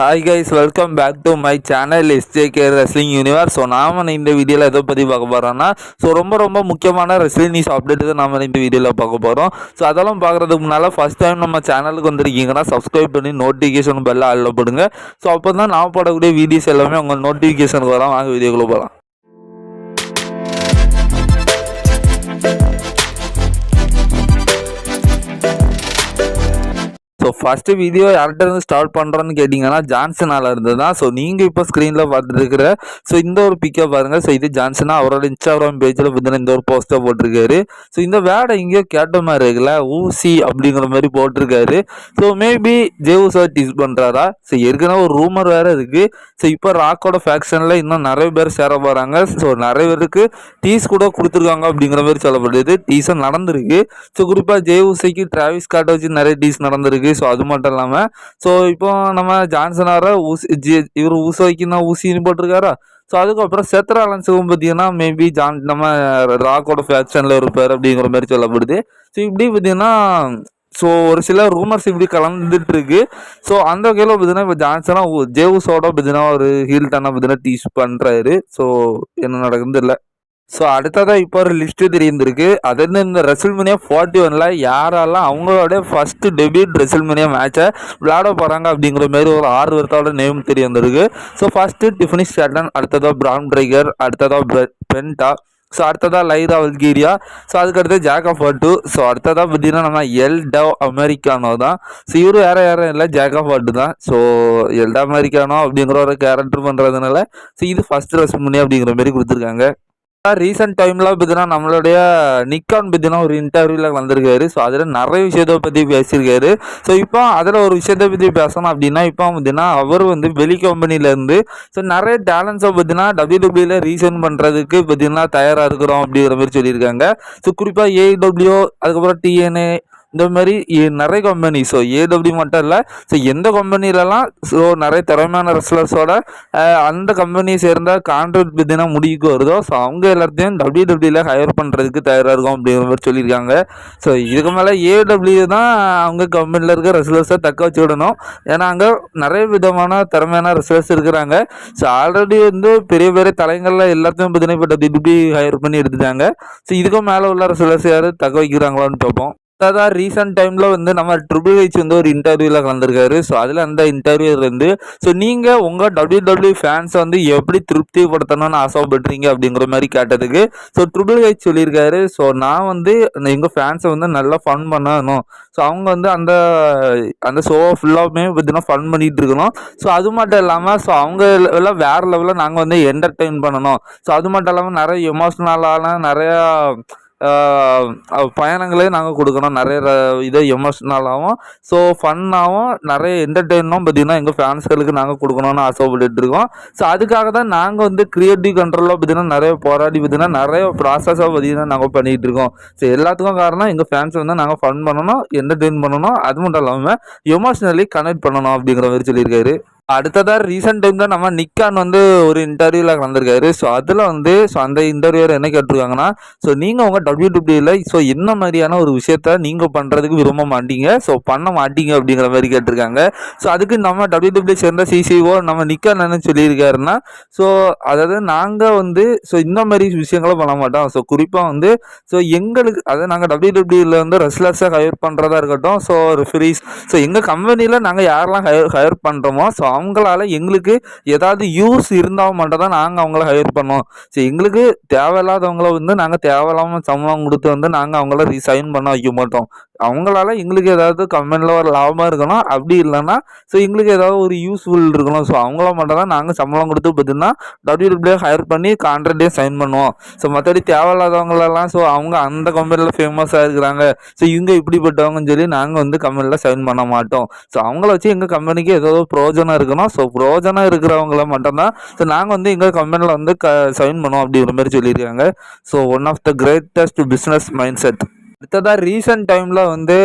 Hi guys welcome back to my channel SJ K wrestling universe so நாம் இந்த வீடியோவில் எதை பற்றி பார்க்க போகிறோன்னா ஸோ ரொம்ப ரொம்ப முக்கியமான ரெஸ்லிங் நியூஸ் அப்டேட் தான் நாம் இந்த வீடியோவில் பார்க்க போகிறோம் ஸோ அதெல்லாம் பார்க்குறதுக்கு முன்னால் ஃபஸ்ட் டைம் நம்ம சேனலுக்கு வந்திருக்கீங்கன்னா சப்ஸ்கிரைப் பண்ணி நோட்டிஃபிகேஷன் பெல்ல ஆளில் போடுங்க ஸோ அப்போ தான் நான் போடக்கூடிய வீடியோஸ் எல்லாமே உங்கள் நோட்டிஃபிகேஷனுக்கு வரும். வாங்க வீடியோக்குள்ளே போகலாம் ஸோ ஃபஸ்ட்டு வீடியோ யார்கிட்ட இருந்து ஸ்டார்ட் பண்ணுறோன்னு கேட்டிங்கன்னா ஜான்சனால் இருந்து தான். ஸோ நீங்கள் இப்போ ஸ்க்ரீனில் பார்த்துட்டு ஸோ இந்த ஒரு பிக்கப் பாருங்கள் ஸோ இது ஜான்சனா அவரோட இன்ஸ்டாகிராம் பேஜில் பார்த்தீங்கன்னா இந்த ஒரு போஸ்ட்டை போட்டிருக்காரு. ஸோ இந்த வேடை எங்கேயோ கேட்ட மாதிரி இருக்குல்ல ஊசி அப்படிங்கிற மாதிரி போட்டிருக்காரு. So maybe Jey Uso tease பண்ணுறாரா so ஏற்கனவே ஒரு ரூமர் வேறு இருக்குது ஸோ இப்போ ராக்கோட ஃபேக்ஷனில் இன்னும் நிறைய பேர் சேர போகிறாங்க ஸோ நிறைய பேருக்கு டீஸ் கூட கொடுத்துருக்காங்க அப்படிங்கிற மாதிரி சொல்லப்படுது. டீஸும் நடந்திருக்கு. ஸோ குறிப்பாக ஜேவுசைக்கு டிராவிஸ் காட்டை வச்சு நிறைய டீஸ் நடந்திருக்கு. ஸோ அது மட்டும் இல்லாமல் ஸோ இப்போ நம்ம ஜான்சனார ஊசி ஜி இவர் ஊச வைக்கணும் ஊசின்னு போட்டிருக்காரா? ஸோ அதுக்கப்புறம் செத்ராலன்ஸுக்கும் பார்த்தீங்கன்னா மேபி ஜான் நம்ம ராக்கோட ஃபேக்ஷனில் இருப்பார் அப்படிங்கிற மாதிரி சொல்லப்படுது. ஸோ இப்படி பார்த்தீங்கன்னா ஸோ ஒரு சில ரூமர்ஸ் இப்படி கலந்துட்டு இருக்கு ஸோ அந்த வகையில் பார்த்தீங்கன்னா இப்போ ஜான்சனா ஜேவுஸோட பார்த்தீங்கன்னா ஒரு ஹீல்டான பார்த்தீங்கன்னா டீஸ் பண்ணுறாரு ஸோ என்ன நடக்குது இல்லை ஸோ அடுத்ததாக இப்போ ஒரு லிஸ்ட்டு தெரிந்திருக்கு. அது வந்து இந்த ரெசில்மினியா ஃபார்ட்டி ஒனில் யாரெல்லாம் அவங்களோட ஃபஸ்ட்டு டெபியூட் ரெசில்மினியா மேட்சை விளையாட போகிறாங்க அப்படிங்கிற மாதிரி ஒரு ஆறு வருத்தோட நேம் தெரிய வந்திருக்கு ஸோ ஃபஸ்ட்டு டிஃபினி ஸ்டாட்டன் அடுத்ததாக பிரான் ட்ரைகர் அடுத்ததாக பென்டா ஸோ அடுத்ததாக லைரா வல்கீரியா ஸோ அதுக்கடுத்து ஜாக்கா ஃபர்ட்டு ஸோ அடுத்ததாக பார்த்தீங்கன்னா நம்ம எல் டவ் அமெரிக்கானோ தான். ஸோ இவரும் வேறு யாரும் இல்லை. ஜாக்கா ஃபர்ட்டு தான். ஸோ எல்டா அமெரிக்கானோ அப்படிங்கிற ஒரு கேரக்டர் பண்ணுறதுனால ஸோ இது ஃபஸ்ட் ரெஸ்ட் அப்படிங்கிற மாதிரி கொடுத்துருக்காங்க. ரீசெண்ட் டைமில் பார்த்தீங்கன்னா நம்மளுடைய நிக்கான் பார்த்தீங்கன்னா ஒரு இன்டர்வியூவில் வந்திருக்காரு. ஸோ அதில் நிறைய விஷயத்தை பற்றி பேசியிருக்காரு. ஸோ இப்போ அதில் ஒரு விஷயத்தை பற்றி பேசணும் அப்படின்னா இப்போ பார்த்தீங்கன்னா அவர் வந்து வெளி கம்பெனிலேருந்து ஸோ நிறைய டேலண்ட்ஸை பார்த்தீங்கன்னா டபிள்யூடபிள்யூல ரீசன் பண்ணுறதுக்கு பார்த்தீங்கன்னா தயாராக இருக்கிறோம் அப்படிங்கிற மாதிரி சொல்லியிருக்காங்க. ஸோ குறிப்பாக ஏடபிள்யூ அதுக்கப்புறம் டிஎன்ஏ இந்த மாதிரி ஏ- நிறைய கம்பெனி ஸோ ஏடபிள்யூ மட்டும் இல்லை. ஸோ எந்த கம்பெனிலலாம் ஸோ நிறைய திறமையான ரெஸ்லர்ஸோட அந்த கம்பெனியை சேர்ந்த கான்ட்ராக்ட் பார்த்தீங்கன்னா முடிவுக்கு வருதோ ஸோ அவங்க எல்லாத்தையும் டபிள்யூ டபிள்யூல ஹையர் பண்ணுறதுக்கு தயாராக இருக்கும் அப்படிங்கிற மாதிரி சொல்லியிருக்காங்க. ஸோ இதுக்கு மேலே ஏடபிள்யூ தான் அவங்க கம்பெனியில் இருக்க ரெஸ்லர்ஸை தக்க வச்சு விடணும். ஏன்னா அங்கே நிறைய விதமான திறமையான ரெஸ்லர்ஸ் இருக்கிறாங்க. ஸோ ஆல்ரெடி வந்து பெரிய பெரிய தலைங்களில் எல்லாத்தையும் பார்த்தீங்கன்னா இப்போ டபிள்யூ டபிள்யூ ஹையர் பண்ணி எடுத்துட்டாங்க. ஸோ இதுக்கும் மேலே உள்ள ரெஸ்லர்ஸ் யார் தக்க வைக்கிறாங்களான்னு பார்ப்போம். அதான் ரீசெண்ட் டைமில் வந்து நம்ம ட்ரிபிள் ஹெச் வந்து ஒரு இன்டர்வியூவில் கலந்துருக்காரு. ஸோ அதில் அந்த இன்டர்வியூ இருந்து ஸோ நீங்கள் உங்கள் டபிள்யூ டபிள்யூ ஃபேன்ஸை வந்து எப்படி திருப்திப்படுத்தணும்னு ஆசைப்படுறீங்க அப்படிங்கிற மாதிரி கேட்டதுக்கு ஸோ ட்ரிபிள் ஹெச் சொல்லியிருக்காரு. ஸோ நான் வந்து எங்கள் ஃபேன்ஸை வந்து நல்லா ஃபன் பண்ணணும். ஸோ அவங்க வந்து அந்த அந்த ஷோவை ஃபுல்லாகவுமே பார்த்தீங்கன்னா ஃபன் பண்ணிகிட்டு இருக்கணும் ஸோ அது மட்டும் இல்லாமல் ஸோ அவங்க எல்லாம் வேறு லெவலில் நாங்கள் வந்து என்டர்டெயின் பண்ணணும். ஸோ அது மட்டும் இல்லாமல் நிறைய எமோஷ்னலான நிறையா பயணங்களே நாங்கள் கொடுக்கணும். நிறைய இதை எமோஷ்னலாகவும் ஸோ ஃபன்னாகவும் நிறைய என்டர்டெயினும் பார்த்திங்கன்னா எங்கள் ஃபேன்ஸ்களுக்கு நாங்கள் கொடுக்கணும்னு ஆசைப்பட்டு இருக்கோம் ஸோ அதுக்காக தான் நாங்கள் வந்து க்ரியேட்டிவ் கண்ட்ரோலில் பார்த்தீங்கன்னா நிறைய போராடி பார்த்தீங்கன்னா நிறைய ப்ராசஸாக பார்த்தீங்கன்னா நாங்கள் பண்ணிகிட்டு இருக்கோம் ஸோ எல்லாத்துக்கும் காரணம் எங்கள் ஃபேன்ஸ் வந்து நாங்கள் ஃபன் பண்ணணும் என்டர்டெயின் பண்ணணும். அது மட்டும் இல்லாமல் எமோஷ்னலி கனெக்ட் பண்ணணும் அப்படிங்கிற மாதிரி சொல்லியிருக்காரு. அடுத்ததாக ரீசெண்ட் டைம் தான் நம்ம நிக்கான் வந்து ஒரு இன்டர்வியூவில் கலந்துருக்காரு ஸோ அதில் வந்து ஸோ அந்த இன்டர்வியூவில் என்ன கேட்டிருக்காங்கன்னா ஸோ நீங்கள் உங்கள் டபிள்யூடபிள்யூல ஸோ என்ன மாதிரியான ஒரு விஷயத்த நீங்கள் பண்ணுறதுக்கு விரும்ப மாட்டீங்க? ஸோ பண்ண மாட்டீங்க அப்படிங்கிற மாதிரி கேட்டிருக்காங்க. ஸோ அதுக்கு நம்ம டபிள்யூடபிள்யூ சேர்ந்த சிசிஓ நம்ம நிக்கான் என்ன சொல்லியிருக்காருன்னா ஸோ அதாவது நாங்கள் வந்து ஸோ இந்த மாதிரி விஷயங்களை பண்ண மாட்டோம். ஸோ குறிப்பாக வந்து ஸோ எங்களுக்கு அதாவது நாங்கள் டபிள்யூடபிள்யூல வந்து ரெஸ்லர்ஸாக ஹையர் பண்ணுறதா இருக்கட்டும். ஸோ ரெஃபரிஸ் ஸோ எங்கள் கம்பெனியில் நாங்கள் யாரெல்லாம் ஹையர் ஹையர் பண்ணுறோமோ ஸோ அவங்களால எங்களுக்கு ஏதாவது யூஸ் இருந்தால் மட்டும் தான் நாங்கள் அவங்கள ஹையர் பண்ணோம். ஸோ எங்களுக்கு தேவையில்லாதவங்கள வந்து நாங்கள் தேவையில்லாமல் சம்பளம் கொடுத்து வந்து நாங்கள் அவங்கள ரிசைன் பண்ண வைக்க மாட்டோம். அவங்களால எங்களுக்கு ஏதாவது கம்பெனியில் ஒரு லாபமாக இருக்கணும். அப்படி இல்லைன்னா ஸோ எங்களுக்கு ஏதாவது ஒரு யூஸ்ஃபுல் இருக்கணும். ஸோ அவங்கள மட்டும் தான் நாங்கள் சம்பளம் கொடுத்து பார்த்தீங்கன்னா டபிள்யூடபிள்யூ ஹையர் பண்ணி கான்ட்ராக்டே சைன் பண்ணுவோம். ஸோ மற்றபடி தேவையில்லாதவங்களெல்லாம் ஸோ அவங்க அந்த கம்பெனியில் ஃபேமஸாக இருக்கிறாங்க. ஸோ இவங்க இப்படிப்பட்டவங்கன்னு சொல்லி நாங்கள் வந்து கம்பெனியில் சைன் பண்ண மாட்டோம். ஸோ அவங்கள வச்சு எங்கள் கம்பெனிக்கு ஏதோ ப்ரோஜனம் இருக்கு இருக்கணும். ஸோ ப்ரோஜனம் இருக்கிறவங்கள மட்டும்தான். ஸோ நாங்கள் வந்து எங்கள் கம்பெனியில் வந்து க சைன் பண்ணுவோம் அப்படிங்கிற மாதிரி சொல்லியிருக்காங்க. So one of the greatest business mindset அடுத்ததாக ரீசெண்ட் டைமில் வந்து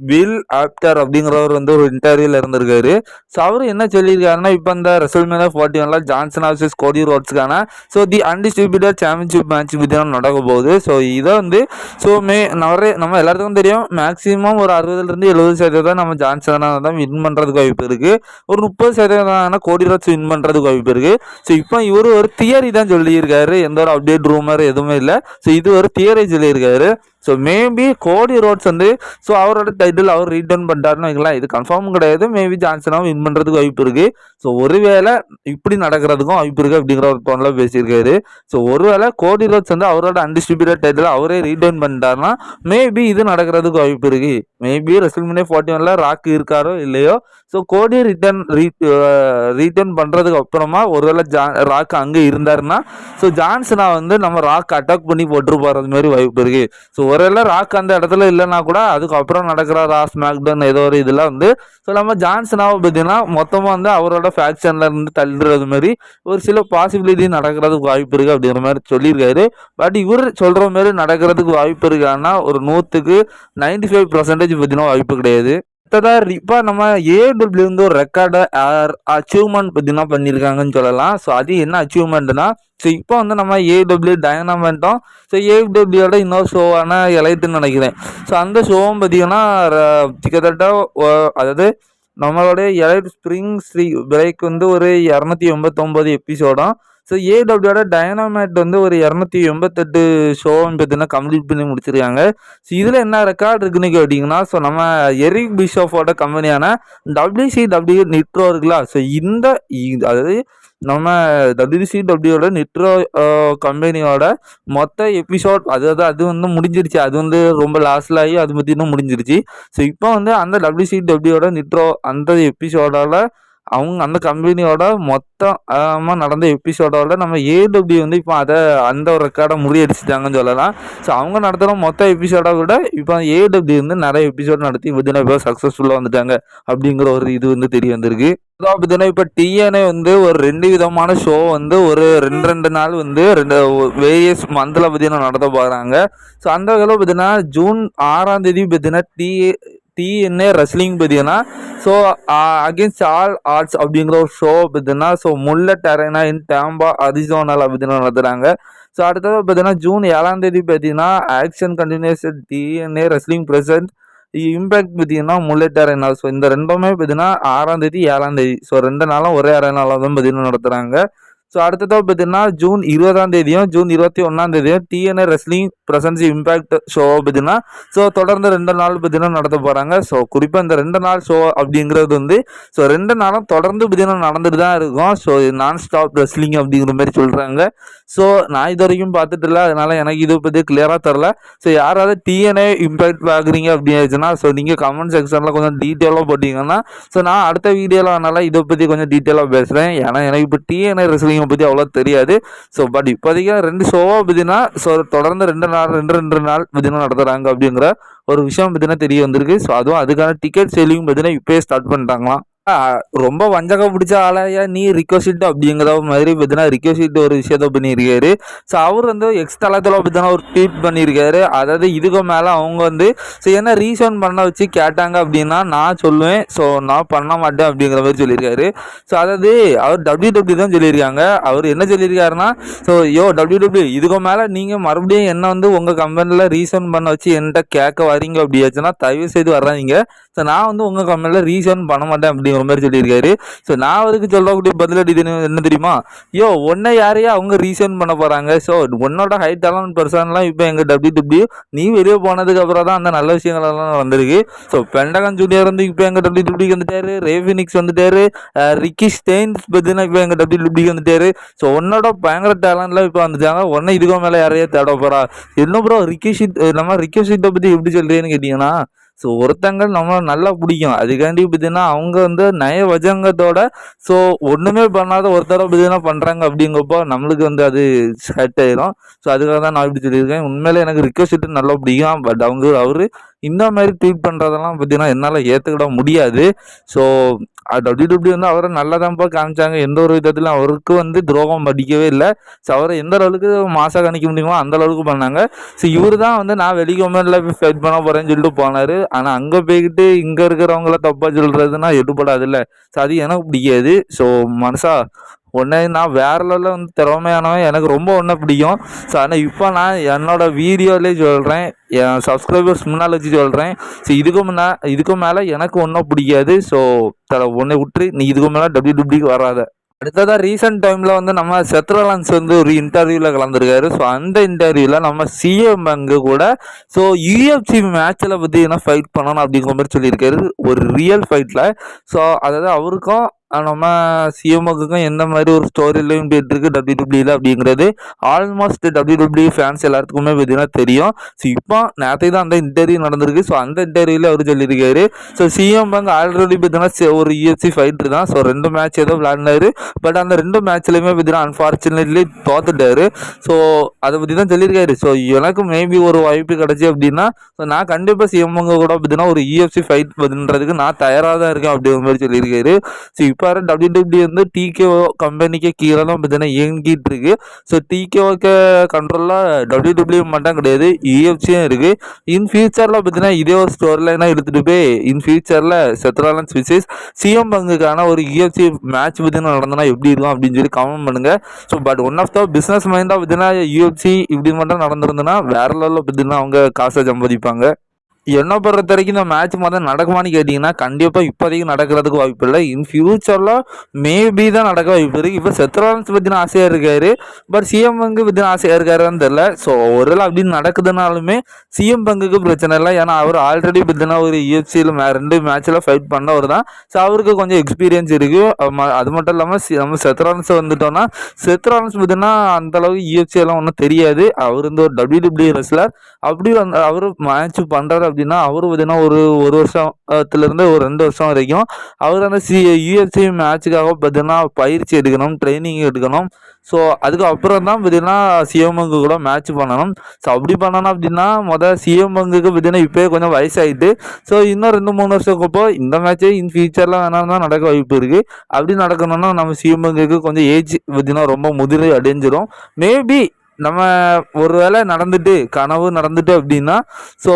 வில் ஆப்டர் அப்படிங்கிறவர் வந்து ஒரு இன்டர்வியூல இருந்திருக்காரு. ஸோ அவர் என்ன சொல்லியிருக்காருன்னா இப்போ இந்த ரெசல்மேனியா ஃபார்ட்டி ஒன்ல Johnson versus Cody ரோட்ஸ்க்கான so the undisputed championship match தான் நடக்க போகுது. ஸோ இதை வந்து ஸோ மே நிறைய நம்ம எல்லாத்துக்கும் தெரியும் மேக்ஸிமம் ஒரு அறுபதுலேருந்து எழுபது சதவீதம் நம்ம ஜான்சனாக தான் வின் பண்ணுறதுக்கு வாய்ப்பு இருக்குது ஒரு முப்பது சதவீதம் கோடி ரோட்ஸ் வின் பண்ணுறதுக்கு வாய்ப்பு இருக்குது ஸோ இப்போ இவர் ஒரு தியரி தான் சொல்லியிருக்காரு. எந்த ஒரு அப்டேட் ரூமர் எதுவுமே இல்லை. ஸோ இது ஒரு தியரி சொல்லியிருக்காரு. ஸோ மேபி கோடி ரோட்ஸ் வந்து ஸோ அவரோட டைட்டில் அவர் ரீட்டர்ன் பண்ணிட்டாருன்னு வைக்கலாம் இது கன்ஃபார்ம் கிடையாது. மேபி ஜான்சனாவும் வின் பண்ணுறதுக்கு வாய்ப்பு இருக்குது ஸோ ஒருவேளை இப்படி நடக்கிறதுக்கும் வாய்ப்பு இருக்குது அப்படிங்கிற ஒரு டோனில் பேசியிருக்காரு. ஸோ ஒருவேளை கோடி ரோட்ஸ் வந்து அவரோட அன்டிஸ்ட்ரிபியூட்டட் டைட்டில் அவரே ரீட்டர்ன் பண்ணிட்டாருன்னா மேபி இது நடக்கிறதுக்கு வாய்ப்பு இருக்குது மேபி ரெசில்மினே ஃபார்ட்டி ஒன்ல ராக் இருக்காரோ இல்லையோ. ஸோ கோடி ரிட்டர்ன் ரீட்டர்ன் பண்ணுறதுக்கு அப்புறமா ஒருவேளை ஜா ராக் அங்கே இருந்தாருன்னா ஸோ ஜான்சனா வந்து நம்ம ராக் அட்டாக் பண்ணி போட்டு அது மாதிரி வாய்ப்பு இருக்குது ஸோ ஒருவேளை ராக் அந்த இடத்துல இல்லைன்னா கூட அதுக்கப்புறம் நடக்கிற ராஸ் மேக்டன் ஏதோ ஒரு இதெல்லாம் வந்து ஸோ நம்ம ஜான்சனாவை பார்த்தீங்கன்னா மொத்தமாக வந்து அவரோட ஃபேக்ஷனில் இருந்து தள்ளுறது மாதிரி ஒரு சில பாசிபிலிட்டி நடக்கிறதுக்கு வாய்ப்பு இருக்குது அப்படிங்கிற மாதிரி சொல்லியிருக்காரு. பட் இவர் சொல்கிற மாதிரி நடக்கிறதுக்கு வாய்ப்பு இருக்கான்னா ஒரு நூற்றுக்கு நைன்டி ஃபைவ் பர்சன்டேஜ் பார்த்தீங்கன்னா வாய்ப்பு கிடையாது. அடுத்ததாக இப்போ நம்ம ஏடபிள்யூ வந்து ஒரு ரெக்கார்டை அச்சீவ்மெண்ட் பார்த்தீங்கன்னா பண்ணியிருக்காங்கன்னு சொல்லலாம். ஸோ அது என்ன அச்சீவ்மெண்ட்னா ஸோ இப்போ வந்து நம்ம ஏடபிள்யூ டைனமெண்ட்டும் ஸோ ஏடபிள்யூட இன்னொரு ஷோவான எலைட்டுன்னு நினைக்கிறேன். ஸோ அந்த ஷோவும் பார்த்தீங்கன்னா ர- கிட்டத்தட்ட அதாவது நம்மளுடைய எலைட் ஸ்ப்ரிங் ஸ்ரீ பிரேக் வந்து ஒரு இரநூத்தி எண்பத்தொம்போது எபிசோடும் ஸோ ஏடபிள்யூட டைனாமேட் வந்து ஒரு இரநூத்தி எண்பத்தெட்டு ஷோவும் பார்த்தீங்கன்னா கம்ப்ளீட் பண்ணி முடிச்சிருக்காங்க. ஸோ இதில் என்ன ரெக்கார்ட் இருக்குன்னு கேட்டிங்கன்னா ஸோ நம்ம எரிக் பிஷோஃபோட கம்பெனியான டபிள்யூசி டபிள்யூ நிட்ரோ இருக்குல்ல? ஸோ இந்த அதாவது நம்ம டபிள்யூசி டபிள்யூட நிட்ரோ கம்பெனியோட மொத்த எபிசோட் அதாவது அது வந்து முடிஞ்சிருச்சு. அது வந்து ரொம்ப லாஸ்ட்ல ஆகி அது பற்றினும் முடிஞ்சிருச்சு. ஸோ இப்போ வந்து அந்த டபிள்யூசி டபிள்யூட நிட்ரோ அந்த எபிசோடால அவங்க அந்த கம்பெனியோட மொத்தமாக நடந்த எபிசோடோட நம்ம ஏடபிள்யூ வந்து இப்போ அதை அந்த ஒரு ரெக்கார்டை முறியடிச்சிட்டாங்கன்னு சொல்லலாம். ஸோ அவங்க நடத்துகிற மொத்த எபிசோடை விட இப்போ ஏடபிள்யூ வந்து நிறைய எபிசோட் நடத்தி பார்த்தீங்கன்னா இப்போ சக்ஸஸ்ஃபுல்லாக வந்துட்டாங்க அப்படிங்கிற ஒரு இது வந்து தெரிய வந்திருக்கு. அதான் பார்த்தீங்கன்னா இப்போ டிஎன்ஏ வந்து ஒரு ரெண்டு விதமான ஷோ வந்து ஒரு ரெண்டு ரெண்டு நாள் வந்து ரெண்டு வேரியஸ் மந்தில் பார்த்தீங்கன்னா நடத்த போகிறாங்க ஸோ அந்த வகையில் பார்த்தீங்கன்னா ஜூன் ஆறாம் தேதி பார்த்தீங்கன்னா டிஏ டிஎன்ஏ ரெஸ்லிங் பார்த்தீங்கன்னா ஸோ அகேன்ஸ்ட் ஆல் ஆர்ட்ஸ் அப்படிங்கிற ஒரு ஷோ பார்த்தீங்கன்னா so Mullet Arena in Tampa அரிசோனால பார்த்தீங்கன்னா நடத்துகிறாங்க ஸோ அடுத்தது பார்த்தீங்கன்னா ஜூன் ஏழாம் தேதி பார்த்தீங்கன்னா action continues TNA wrestling present impact பார்த்தீங்கன்னா முல்லட் அரேனா ஸோ இந்த ரெண்டுமே பார்த்தீங்கன்னா ஆறாம் தேதி ஏழாம் தேதி. ஸோ ரெண்டு நாளும் ஒரே அரேனாவில் தான் பார்த்தீங்கன்னா நடத்துகிறாங்க ஸோ அடுத்ததாக பார்த்தீங்கன்னா ஜூன் இருபதாம் தேதியும் ஜூன் இருபத்தி ஒன்றாம் தேதியும் TNA wrestling presents impact show பார்த்தீங்கன்னா ஸோ தொடர்ந்து ரெண்டு நாள் பார்த்தீங்கன்னா நடத்த போகிறாங்க ஸோ குறிப்பாக இந்த ரெண்டு நாள் ஷோ அப்படிங்கிறது வந்து ஸோ ரெண்டு நாளும் தொடர்ந்து பார்த்தீங்கன்னா நடந்துட்டு தான் இருக்கும். ஸோ நான் ஸ்டாப் ரெஸ்லிங் அப்படிங்கிற மாதிரி சொல்கிறாங்க ஸோ நான் இது வரைக்கும் பார்த்துட்டு இல்லை. அதனால் எனக்கு இதை பற்றி கிளியராக தெரில. ஸோ யாராவது டிஎன்ஏ இம்பேக்ட் பார்க்குறீங்க அப்படின்னாச்சுன்னா ஸோ நீங்கள் கமெண்ட் செக்ஷனில் கொஞ்சம் டீட்டெயிலாக போட்டிங்கன்னா ஸோ நான் அடுத்த வீடியோவில் அதனால் இதை பற்றி கொஞ்சம் டீட்டெயிலாக பேசுகிறேன் ஏன்னா எனக்கு இப்போ டிஎன்ஏ ரெஸ்லிங் பற்றி அவ்வளோ தெரியாது. ஸோ பட் இப்போதைக்கு ரெண்டு ஷோவாக பார்த்தீங்கன்னா ஸோ தொடர்ந்து ரெண்டு நாள் ரெண்டு ரெண்டு நாள் பார்த்தீங்கன்னா நடத்துகிறாங்க அப்படிங்கிற ஒரு விஷயம் பார்த்தீங்கன்னா தெரிய வந்திருக்கு. ஸோ அதுவும் அதுக்கான டிக்கெட் சேலிங் பார்த்தீங்கன்னா இப்போயே ஸ்டார்ட் பண்ணிட்டாங்களாம். ரொம்ப வஞ்சகம் பிடிச்ச ஆளையா நீ ரிக்வஸ்ட் அப்படிங்கிற மாதிரி பார்த்தீங்கன்னா ரிக்வஸ்ட் ஒரு விஷயத்த பண்ணியிருக்காரு. ஸோ அவர் வந்து எக்ஸ் தளத்தில் பார்த்தீங்கன்னா ஒரு ட்வீட் பண்ணியிருக்காரு. அதாவது இதுக்கு மேலே அவங்க வந்து ஸோ என்ன ரீசன் பண்ண வச்சு கேட்டாங்க அப்படின்னா நான் சொல்லுவேன். ஸோ நான் பண்ண மாட்டேன் அப்படிங்கிற மாதிரி சொல்லியிருக்காரு. ஸோ அதாவது அவர் டபிள்யூ டபிள்யூ தான் சொல்லியிருக்காங்க. அவர் என்ன சொல்லியிருக்காருன்னா ஸோ யோ டபிள்யூ டபிள்யூ இதுக்கு மேலே நீங்கள் மறுபடியும் என்ன வந்து உங்கள் கம்பெனியில் ரீசன் பண்ண வச்சு என்கிட்ட கேட்க வரீங்க அப்படியாச்சுன்னா தயவு செய்து வர்றாங்க ஸோ நான் வந்து உங்கள் கம்பெனியில் ரீசன் பண்ண மாட்டேன் அப்படிங்கிற மாதிரி சொல்லியிருக்காரு. ஸோ நான் அவருக்கு சொல்லக்கூடிய பதிலடி என்ன தெரியுமா? யோ உன்னை யாரையா அவங்க ரீசன் பண்ண போகிறாங்க ஸோ உன்னோட ஹை டேலண்ட் பர்சன்லாம் இப்போ எங்கள் டபிள்யூ டபிள்யூ நீ வெளியே போனதுக்கு அப்புறம் தான் அந்த நல்ல விஷயங்கள் எல்லாம் வந்திருக்கு. ஸோ பெண்டகன் ஜூனியர் வந்து இப்போ எங்கள் டபிள்யூ டபிள்யூக்கு வந்துட்டாரு. ரேவினிக்ஸ் வந்துட்டாரு. ரிக்கி ஸ்டெயின்ஸ் பார்த்தீங்கன்னா இப்போ எங்கள் டபிள்யூ டபிள்யூக்கு வந்துட்டாரு. ஸோ உன்னோட பயங்கர டேலண்ட்லாம் இப்போ வந்துட்டாங்க. உன்னை இதுக்கு மேலே யாரையா தேட போகிறா என்ன ப்ரோ ரிக்கி ஷீட் நம்ம ரிக்கி ஷீட்டை பற்றி எப்படி சொல்கிறேன்னு கேட்டிங்கன்னா ஸோ ஒருத்தங்க நம்மளை நல்லா பிடிக்கும். அதுக்காண்டி பார்த்தீங்கன்னா அவங்க வந்து நய வஜங்கத்தோட ஸோ ஒன்றுமே பண்ணாத ஒருத்தரை பார்த்தீங்கன்னா பண்ணுறாங்க அப்படிங்கிறப்போ நம்மளுக்கு வந்து அது ஹட் ஆயிரும். ஸோ அதுக்காக தான் நான் இப்படி சொல்லியிருக்கேன். உண்மையிலே எனக்கு ரிக்வஸ்ட் நல்லா பிடிக்கும். பட் அவங்க அவர் இந்த மாதிரி ட்வீட் பண்ணுறதெல்லாம் பார்த்தீங்கன்னா என்னால் ஏற்றுக்கிட முடியாது. ஸோ டபிள்யூ டபிள்யூ வந்து அவரை நல்லதான்ப்பா காமிச்சாங்க. எந்த ஒரு விதத்திலும் அவருக்கு வந்து துரோகம் படிக்கவே இல்லை. ஸோ அவரை எந்த அளவுக்கு மாசாக கணிக்க முடியுமோ அந்த அளவுக்கு பண்ணாங்க. ஸோ இவர் தான் வந்து நான் வெளிக்கமெண்ட்டில் ஃபைட் பண்ண போகிறேன்னு சொல்லிட்டு போனார். ஆனால் அங்கே போய்கிட்டு இங்கே இருக்கிறவங்கள தப்பாக சொல்கிறதுனா எடுபடாதுல்ல. ஸோ அது எனக்கு பிடிக்காது. ஸோ மனசா உடனே நான் வேற லெவலில் வந்து திறமையானவன். எனக்கு ரொம்ப ஒன்றை பிடிக்கும். ஸோ ஆனால் இப்போ நான் என்னோடய வீடியோலேயே சொல்கிறேன் என் சப்ஸ்கிரைபர்ஸ் முன்னால் வச்சு சொல்கிறேன் ஸோ இதுக்கு முன்னா இதுக்கு மேலே எனக்கு ஒன்றும் பிடிக்காது. ஸோ தலை ஒன்றை விட்டு நீ இதுக்கு மேலே டபிள்யூ டபிள்யூக்கு வராத அடுத்ததாக ரீசெண்ட் டைமில் வந்து நம்ம செத்ரலான்ஸ் வந்து ஒரு இன்டர்வியூவில் கலந்துருக்காரு. ஸோ அந்த இன்டர்வியூவில் நம்ம சிஎம் அங்கே கூட ஸோ யூஎஃப்சி மேட்ச்சில் பற்றி என்ன ஃபைட் பண்ணணும் அப்படிங்கிற மாதிரி சொல்லியிருக்காரு. ஒரு ரியல் ஃபைட்டில் ஸோ அதாவது அவருக்கும் நம்ம சிஎம்ஓக்குக்கும் எந்த மாதிரி ஒரு ஸ்டோரி லைன் போயிட்டுருக்கு டபிள்யூ டபிள்யூல அப்படிங்கிறது ஆல்மோஸ்ட் டபிள்யூ டபிள்யூ ஃபேன்ஸ் எல்லாத்துக்குமே பார்த்தீங்கன்னா தெரியும். ஸோ இப்போ நேற்று தான் அந்த இன்டர்வியூ நடந்திருக்கு. ஸோ அந்த இன்டர்வியூவில் அவர் சொல்லியிருக்காரு. ஸோ சிஎம் பங்கு ஆல்ரெடி பார்த்தீங்கன்னா ஒரு யூஎஃப்சி ஃபைட்டர் தான். ஸோ ரெண்டு மேட்ச் ஏதோ விளாடினாரு பட் அந்த ரெண்டு மேட்ச்லையுமே பார்த்தீங்கன்னா அன்ஃபார்ச்சுனேட்லி தோத்துட்டாரு. ஸோ அதை பற்றி தான் சொல்லியிருக்காரு. ஸோ எனக்கு மேபி ஒரு வாய்ப்பு கிடச்சி அப்படின்னா ஸோ நான் கண்டிப்பாக சிஎம் பங்கு கூட பார்த்தீங்கன்னா ஒரு யூஎஃப்சி ஃபைட் பண்ணுறதுக்கு நான் தயாராக தான் இருக்கேன் அப்படிங்கிற மாதிரி சொல்லியிருக்காரு. ஸோ இப்போ டபிள்யூ டபிள்யூ வந்து டிகேஓ கம்பெனிக்கு கீழே தான் பார்த்தீங்கன்னா இயங்கிட்டு இருக்கு. ஸோ டிகேஓக்கு கண்ட்ரோலாக டபிள்யூ டபிள்யூ மட்டும் கிடையாது இஎஃப்சியும் இருக்குது இன் ஃபியூச்சரில் பார்த்தீங்கன்னா இதே ஒரு ஸ்டோர் லைனாக எடுத்துகிட்டு போய் இன் ஃபியூச்சரில் செத்ராலன்ஸ் விசேஸ் சிஎம் பங்குக்கான ஒரு இஎஃப்சி மேட்ச் பார்த்தீங்கன்னா நடந்தனா எப்படி இருக்கும் அப்படின்னு சொல்லி கமெண்ட் பண்ணுங்க. So but one of the business மைண்டாக பார்த்தீங்கன்னா யூஎஃப்சி இப்படி மட்டும் நடந்திருந்ததுன்னா வேற லெவலில் பார்த்தீங்கன்னா அவங்க காசை சம்பாதிப்பாங்க. என்ன பொறுத்த வரைக்கும் இந்த மேட்ச் மொதல் நடக்குமான்னு கேட்டிங்கன்னா கண்டிப்பாக இப்போதைக்கு நடக்கிறதுக்கு வாய்ப்பு இல்லை. இன் ஃபியூச்சரில் மேபி தான் நடக்க வாய்ப்பு இருக்குது இப்போ செத்ரான்ஸ் பற்றின ஆசையாக இருக்காரு. பட் சிஎம் பங்கு பற்றின ஆசையாக இருக்காருன்னு தெரில ஸோ ஒருவேளை அப்படின்னு நடக்குதுனாலுமே சிஎம் பங்குக்கு பிரச்சனை இல்லை. ஏன்னா அவர் ஆல்ரெடி பார்த்தீங்கன்னா ஒரு யூஎஃப்சியில் மே ரெண்டு மேட்ச்சில் ஃபைட் பண்ணவர் தான். ஸோ அவருக்கு கொஞ்சம் எக்ஸ்பீரியன்ஸ் இருக்குது அது மட்டும் இல்லாமல் நம்ம செத்ரான்ஸ் வந்துட்டோம்னா செத்ரான்ஸ் பார்த்தீங்கன்னா அந்தளவுக்கு யூஎஃப்சி எல்லாம் ஒன்றும் தெரியாது. அவர் வந்து ஒரு டபிள்யூடபிள்யூ ரெஸ்லர் அப்படி வந்து அவர் மேட்ச் பண்ணுறாரு அப்படின்னா அவரும் பார்த்தீங்கன்னா ஒரு ஒரு வருஷத்துலேருந்து ஒரு ரெண்டு வருஷம் வரைக்கும் அவர் அந்த சி யூஎஃப்சி மேட்சுக்காக பார்த்தீங்கன்னா பயிற்சி எடுக்கணும் ட்ரைனிங் எடுக்கணும். ஸோ அதுக்கப்புறம் தான் பார்த்தீங்கன்னா சிஎம்எங்கு கூட மேட்ச் பண்ணணும். ஸோ அப்படி பண்ணணும் அப்படின்னா மொதல் சிஎம்எங்குக்கு பார்த்தீங்கன்னா இப்போயே கொஞ்சம் வயசாகிட்டு ஸோ இன்னும் ரெண்டு மூணு வருஷத்துக்கு அப்போ இந்த மேட்ச்சே இன் ஃபியூச்சரில் வேணாலும் தான் நடக்க வாய்ப்பு இருக்குது அப்படி நடக்கணும்னா நம்ம சிஎம்எங்குக்கு கொஞ்சம் ஏஜ் பார்த்தீங்கன்னா ரொம்ப முதிரை அடைஞ்சிடும் மேபி நம்ம ஒரு வேளை நடந்துட்டு கனவு நடந்துட்டு அப்படின்னா ஸோ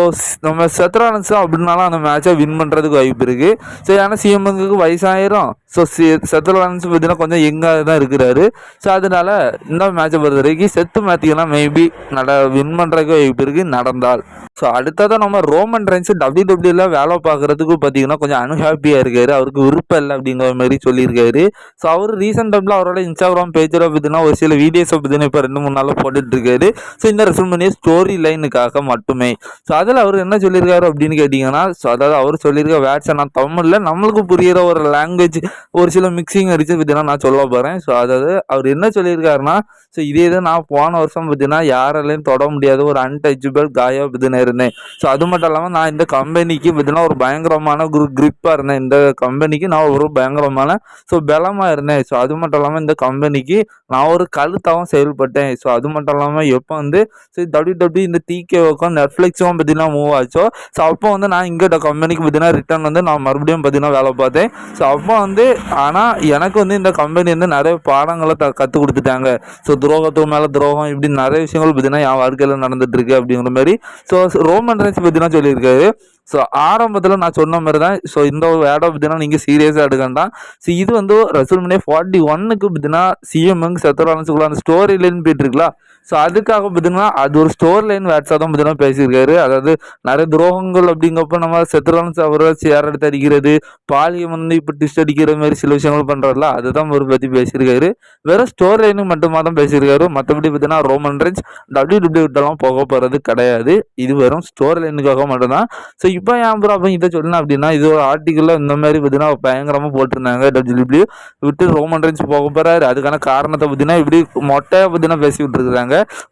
நம்ம செத்ரானஸ் அப்படின்னாலும் அந்த மேட்சை வின் பண்ணுறதுக்கு வாய்ப்பு இருக்குது ஸோ ஏன்னா சிஎம்முக்கு வயசாயிரும். ஸோ சி சத்ரானன்ஸ் பார்த்தீங்கன்னா கொஞ்சம் எங்காக தான் இருக்கிறாரு. ஸோ அதனால இந்த மேட்சை பொறுத்த வரைக்கும் செத்து மேத்திங்கன்னா மேபி நட வின் பண்ணுறதுக்கு வாய்ப்பு இருக்குது நடந்தால். ஸோ அடுத்ததாக நம்ம ரோமன் ரைன்ஸ் டபிள்யூ டபிள்யூல வேலை பார்க்குறதுக்கு பார்த்தீங்கன்னா கொஞ்சம் அன்ஹாப்பியாக இருக்காரு. அவருக்கு விருப்பம் இல்லை அப்படிங்கிற மாதிரி சொல்லியிருக்காரு. ஸோ அவர் ரீசெண்ட் டைமில் அவரோட இன்ஸ்டாகிராம் பேஜில் பார்த்தீங்கன்னா ஒரு சில வீடியோஸை பார்த்தீங்கன்னா இப்போ ரெண்டு மூணு நாளில் போட்டுட்டு இருக்காரு ஸோ இந்த ரெசல்மனியா ஸ்டோரி லைனுக்காக மட்டுமே. ஸோ அதில் அவர் என்ன சொல்லியிருக்காரு அப்படின்னு கேட்டிங்கன்னா ஸோ அதாவது அவர் சொல்லியிருக்க வேர்ட்ஸை நான் தமிழில் நம்மளுக்கு புரியிற ஒரு லாங்குவேஜ் ஒரு சில மிக்சிங் அடித்து பார்த்தீங்கன்னா நான் சொல்ல போகிறேன் ஸோ அதாவது அவர் என்ன சொல்லியிருக்காருன்னா ஸோ இதே தான் நான் போன வருஷம் பார்த்தீங்கன்னா யாராலையும் தொட முடியாத ஒரு அன்டச்சபிள் காயாக பார்த்தீங்கன்னா இருந்தேன். ஸோ அது மட்டும் இல்லாமல் நான் இந்த கம்பெனிக்கு பார்த்தீங்கன்னா ஒரு பயங்கரமான குரு கிரிப்பாக இருந்தேன். இந்த கம்பெனிக்கு நான் ஒரு பயங்கரமான ஸோ பலமாக இருந்தேன். ஸோ அது மட்டும் இல்லாமல் இந்த கம்பெனிக்கு நான் ஒரு கழுத்தாகவும் செயல்பட்டேன். ஸோ அது மட்டும் இல்லாமல் எப்போ வந்து சரி டபிள்யூ டபிள்யூ இந்த டிகேவுக்கும் நெட்ஃப்ளிக்ஸும் பார்த்தீங்கன்னா மூவ் ஆச்சோ? ஸோ அப்போ வந்து நான் இங்கே கம்பெனிக்கு பார்த்தீங்கன்னா ரிட்டர்ன் வந்து நான் மறுபடியும் பார்த்தீங்கன்னா வேலை பார்த்தேன். ஸோ அப்போ வந்து ஆனால் எனக்கு வந்து இந்த கம்பெனி வந்து நிறைய பாடங்களை த கற்றுக் கொடுத்துட்டாங்க. ஸோ துரோகத்துக்கு மேலே துரோகம் இப்படி நிறைய விஷயங்கள் பார்த்தீங்கன்னா என் வாழ்க்கையில் நடந்துட்டுருக்கு அப்படிங்கிற மாதிரி. ஸோ ரோமன் ரைன்ஸ் பார்த்தீங்கன்னா சொல்லியிருக்காரு. ஸோ ஆரம்பத்தில் நான் சொன்ன மாதிரி தான் ஸோ இந்த வேடை பார்த்தீங்கன்னா நீங்கள் சீரியஸாக எடுக்கண்டா ஸோ இது வந்து ரசூல் ஃபார்ட்டி ஒன்னுக்கு பார்த்தீங்கன்னா சிஎம்எங் செத்தரான்ஸுக்குள்ள அந்த ஸ்டோரி லைன் போயிட்டு இருக்கலாம் ஸோ அதுக்காக பார்த்தீங்கன்னா அது ஒரு ஸ்டோர் லைன் வேட்ஸாக தான் பார்த்தீங்கன்னா பேசியிருக்காரு. அதாவது நிறைய துரோகங்கள் அப்படிங்கிறப்ப நம்ம செத்துலான்ஸ் அவரை சேர் எடுத்து அடிக்கிறது பாலியம் வந்து இப்போ டிஸ்ட் அடிக்கிற மாதிரி சில விஷயங்கள் பண்ணுறதுல அதுதான் ஒரு பற்றி பேசியிருக்காரு. வெறும் ஸ்டோர் லைனுக்கு மட்டுமா தான் பேசியிருக்காரு. மற்றபடி பார்த்தீங்கன்னா ரோமன் ரேஞ்ச் டபிள்யூ டபிள்யூ விட்டெல்லாம் போக போகிறது கிடையாது. இது வெறும் ஸ்டோர் லைனுக்காக மட்டும்தான் ஸோ இப்போ ஏன் ப்ரோ அப்போ இதை சொல்லணும் அப்படின்னா இது ஒரு ஆர்டிக்கலில் இந்த மாதிரி பார்த்தீங்கன்னா பயங்கரமாக போட்டிருந்தாங்க டபிள்யூ விட்டு ரோமன் ரேஞ்ச் போக போகிறாரு அதுக்கான காரணத்தை பார்த்தீங்கன்னா இப்படி மொட்டையாக பார்த்தீங்கன்னா பேசி விட்டுருக்குறாங்க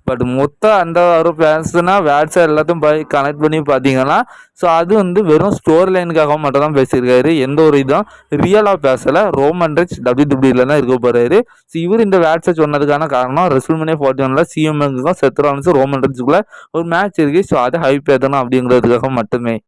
பட் மொத்தம் அந்த ஒரு பேசுனா வேட்ஸை எல்லாத்தையும் போய் கனெக்ட் பண்ணி பார்த்தீங்கன்னா ஸோ அது வந்து வெறும் ஸ்டோரி லைனுக்காக மட்டும் தான் பேசியிருக்காரு. எந்த ஒரு இதுவும் ரியலாக பேசலை. ரோமன் ரிச் டபிள்யூ டபிள்யூல தான் இருக்க போகிறாரு ஸோ இவர் இந்த வேட்ஸை சொன்னதுக்கான காரணம் ரெஸ்ல்மனே ஃபார்ட்டி ஒனில் சிஎம்எங்குக்கும் செத்ரான்ஸும் ரோமன் ரிச்சுக்குள்ள ஒரு மேட்ச் இருக்குது ஸோ அதை ஹைப் ஏற்றணும் அப்படிங்கிறதுக்காக மட்டுமே.